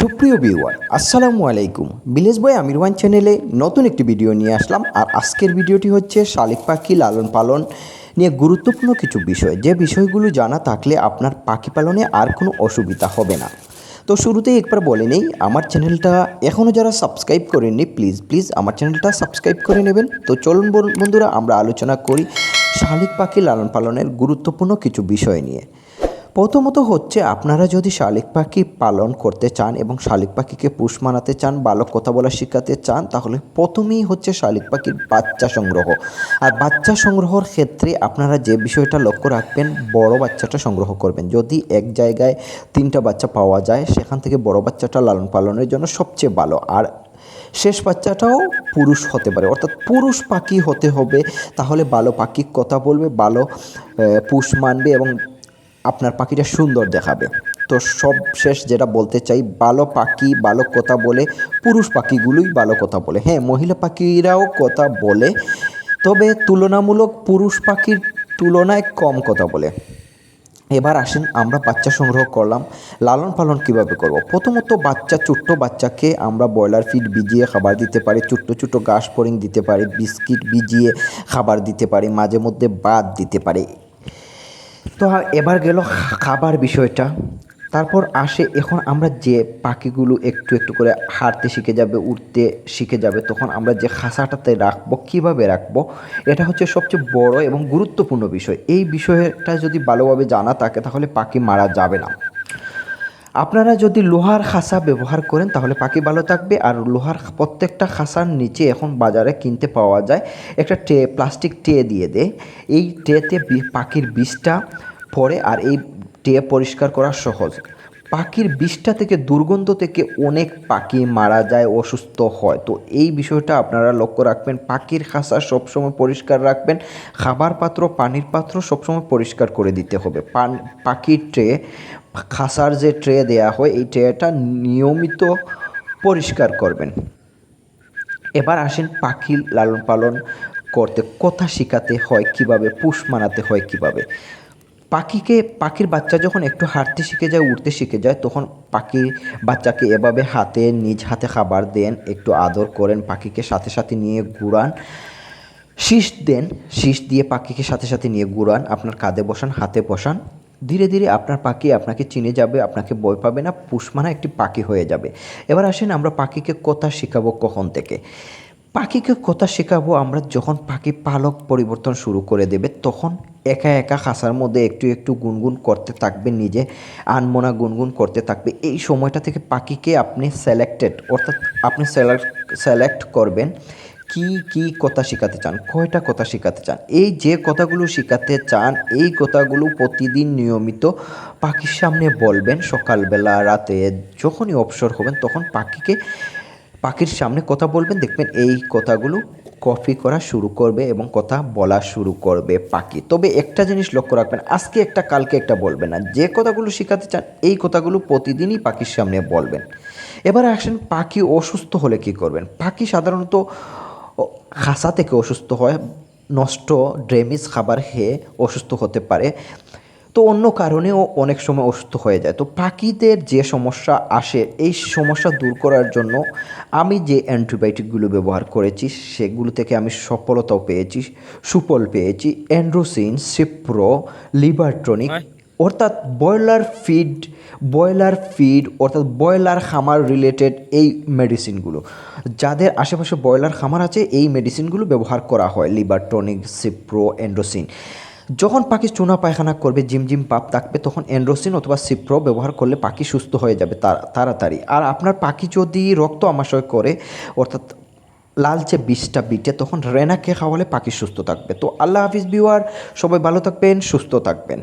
সুপ্রিয় ভিউয়ার, আসসালামু আলাইকুম। বিলেশ বয় আমির ওয়ান চ্যানেলে নতুন একটি ভিডিও নিয়ে আসলাম। আর আজকের ভিডিওটি হচ্ছে শালিক পাখি লালন পালন নিয়ে গুরুত্বপূর্ণ কিছু বিষয়। যে বিষয়গুলো জানা থাকলে আপনার পাখি পালনে আর কোনো অসুবিধা হবে না। তো শুরুতেই একবার বলে নেই, আমার চ্যানেলটা এখনও যারা সাবস্ক্রাইব করেননি প্লিজ প্লিজ আমার চ্যানেলটা সাবস্ক্রাইব করে নেবেন। তো চলুন বন্ধুরা, আমরা আলোচনা করি শালিক পাখি লালন পালনের গুরুত্বপূর্ণ কিছু বিষয় নিয়ে। প্রথমত হচ্ছে আপনারা যদি শালিক পাখি পালন করতে চান এবং শালিক পাখিকে পুষ মানাতে চান ভালো কথা বলা শেখাতে চান, তাহলে প্রথমেই হচ্ছে শালিক পাখির বাচ্চা সংগ্রহ। আর বাচ্চা সংগ্রহর ক্ষেত্রে আপনারা যে বিষয়টা লক্ষ্য রাখবেন, বড় বাচ্চাটা সংগ্রহ করবেন। যদি এক জায়গায় তিনটা বাচ্চা পাওয়া যায়, সেখান থেকে বড় বাচ্চাটা লালন পালনের জন্য সবচেয়ে ভালো। আর শেষ বাচ্চাটাও পুরুষ হতে পারে, অর্থাৎ পুরুষ পাখি হতে হবে, তাহলে ভালো পাখি কথা বলবে, ভালো পুষ মানবে এবং আপনার পাখিটা সুন্দর দেখাবে। তো সব শেষ যেটা বলতে চাই ভালো পাখি ভালো কথা বলে, পুরুষ পাখিগুলোই ভালো কথা বলে। হ্যাঁ মহিলা পাখিরাও কথা বলে, তবে তুলনামূলক পুরুষ পাখির তুলনায় কম কথা বলে। এবার আসেন, আমরা বাচ্চা সংগ্রহ করলাম, লালন পালন কীভাবে করব। প্রথমত বাচ্চা, ছোট্ট বাচ্চাকে আমরা ব্রয়লার ফিড ভিজিয়ে খাবার দিতে পারি, ছোট্ট ছোট্ট ঘাস ফড়িং দিতে পারি, বিস্কিট ভিজিয়ে খাবার দিতে পারি, মাঝে মধ্যে বাদ দিতে পারি। তো আর এবার গেল খাবার বিষয়টা। তারপর আসে এখন আমরা যে পাখিগুলো একটু একটু করে হাঁটতে শিখে যাবে উঠতে শিখে যাবে, তখন আমরা যে খাঁচাটাতে রাখব, কীভাবে রাখব, এটা হচ্ছে সবচেয়ে বড় এবং গুরুত্বপূর্ণ বিষয়। এই বিষয়টা যদি ভালোভাবে জানা থাকে, তাহলে পাখি মারা যাবে না। আপনারা যদি লোহার খাঁচা ব্যবহার করেন, তাহলে পাখি ভালো থাকবে। আর লোহার প্রত্যেকটা খাঁচার নিচে এখন বাজারে কিনতে পাওয়া যায়। একটা ট্রে প্লাস্টিক ট্রে দিয়ে দেয় এই ট্রেতে পাখির বিষটা পড়ে আর এই ট্রে পরিষ্কার করা সহজ। পাখির বিষটা থেকে দুর্গন্ধ থেকে অনেক পাখি মারা যায়, অসুস্থ হয়। তো এই বিষয়টা আপনারা লক্ষ্য রাখবেন। পাখির খাঁচা সবসময় পরিষ্কার রাখবেন। খাবার পাত্র, পানির পাত্র সবসময় পরিষ্কার করে দিতে হবে। পান, পাখির ট্রে খাসার যে ট্রে দেয়া হয়, এই ট্রেটা নিয়মিত পরিষ্কার করবেন। এবার আসেন পাখি লালন পালন করতে। কথা শেখাতে হয় কীভাবে, পুষ মানাতে হয় কীভাবে। পাখিকে, পাখির বাচ্চা যখন একটু হাঁটতে শিখে যায় উঠতে শিখে যায়, তখন পাখির বাচ্চাকে এভাবে হাতে, নিজ হাতে খাবার দেন, একটু আদর করেন, পাখিকে সাথে সাথে নিয়ে ঘুরান। শীষ দেন, শীষ দিয়ে পাখিকে সাথে সাথে নিয়ে ঘুরান, আপনার কাঁধে বসান, হাতে বসান। ধীরে ধীরে আপনার পাখি আপনাকে চিনে যাবে, আপনাকে ভয় পাবে না পুষমানা একটি পাখি হয়ে যাবে। এবার আসেন আমরা পাখিকে কথা শেখাবো কখন থেকে। পাখিকে কথা শেখাবো, আমরা যখন পাখি পালক পরিবর্তন শুরু করে দেবে, তখন একা একা খাঁচার মধ্যে একটু একটু গুনগুন করতে থাকবে নিজে, আনমনা গুনগুন করতে থাকবে। এই সময়টা থেকে পাখিকে আপনি সেলেক্টেড অর্থাৎ আপনি সেলেক্ট সেলেক্ট করবেন কি কি কথা শেখাতে চান, কয়টা কথা শেখাতে চান। এই যে কথাগুলো শেখাতে চান, এই কথাগুলো প্রতিদিন নিয়মিত পাখির সামনে বলবেন সকালবেলা, রাতে যখনই অবসর হবেন, তখন পাখিকে পাখির সামনে কথা বলবেন, দেখবেন এই কথাগুলো কপি করা শুরু করবে এবং কথা বলা শুরু করবে পাখি। তবে একটা জিনিস লক্ষ্য রাখবেন, আজকে একটা, কালকে একটা বলবেন না। যে কথাগুলো শেখাতে চান, এই কথাগুলো প্রতিদিনই পাখির সামনে বলবেন। এবার আসেন, পাখি অসুস্থ হলে কি করবেন? পাখি সাধারণত হাসা থেকে অসুস্থ হয়, নষ্ট ড্রেমিস খাবার খেয়ে অসুস্থ হতে পারে। তো অন্য কারণেও অনেক সময় অসুস্থ হয়ে যায়। তো পাখিদের যে সমস্যা আসে এই সমস্যা দূর করার জন্য আমি যে অ্যান্টিবায়োটিকগুলো ব্যবহার করেছি সেগুলো থেকে আমি সফলতাও পেয়েছি সুফল পেয়েছি। অ্যান্ড্রোসিন সিপ্রো লিভারট্রনিক অর্থাৎ ব্রয়লার ফিড ব্রয়লার ফিড অর্থাৎ ব্রয়লার খামার রিলেটেড এই মেডিসিনগুলো যাদের আশেপাশে ব্রয়লার খামার আছে এই মেডিসিনগুলো ব্যবহার করা হয় লিভারটনিক সিপ্রো এন্ড্রোসিন যখন পাখি চুনা পায়খানা করবে, জিম জিম পাপ থাকবে তখন এন্ড্রোসিন অথবা সিপ্রো ব্যবহার করলে পাখি সুস্থ হয়ে যাবে তাড়াতাড়ি। আর আপনার পাখি যদি রক্ত আমাশয় করে, অর্থাৎ লালচে বিষটা বিটে, তখন রেনাকে খাওয়ালে পাখি সুস্থ থাকবে। তো আল্লাহ হাফিজ বিওয়ার সবাই ভালো থাকবেন, সুস্থ থাকবেন।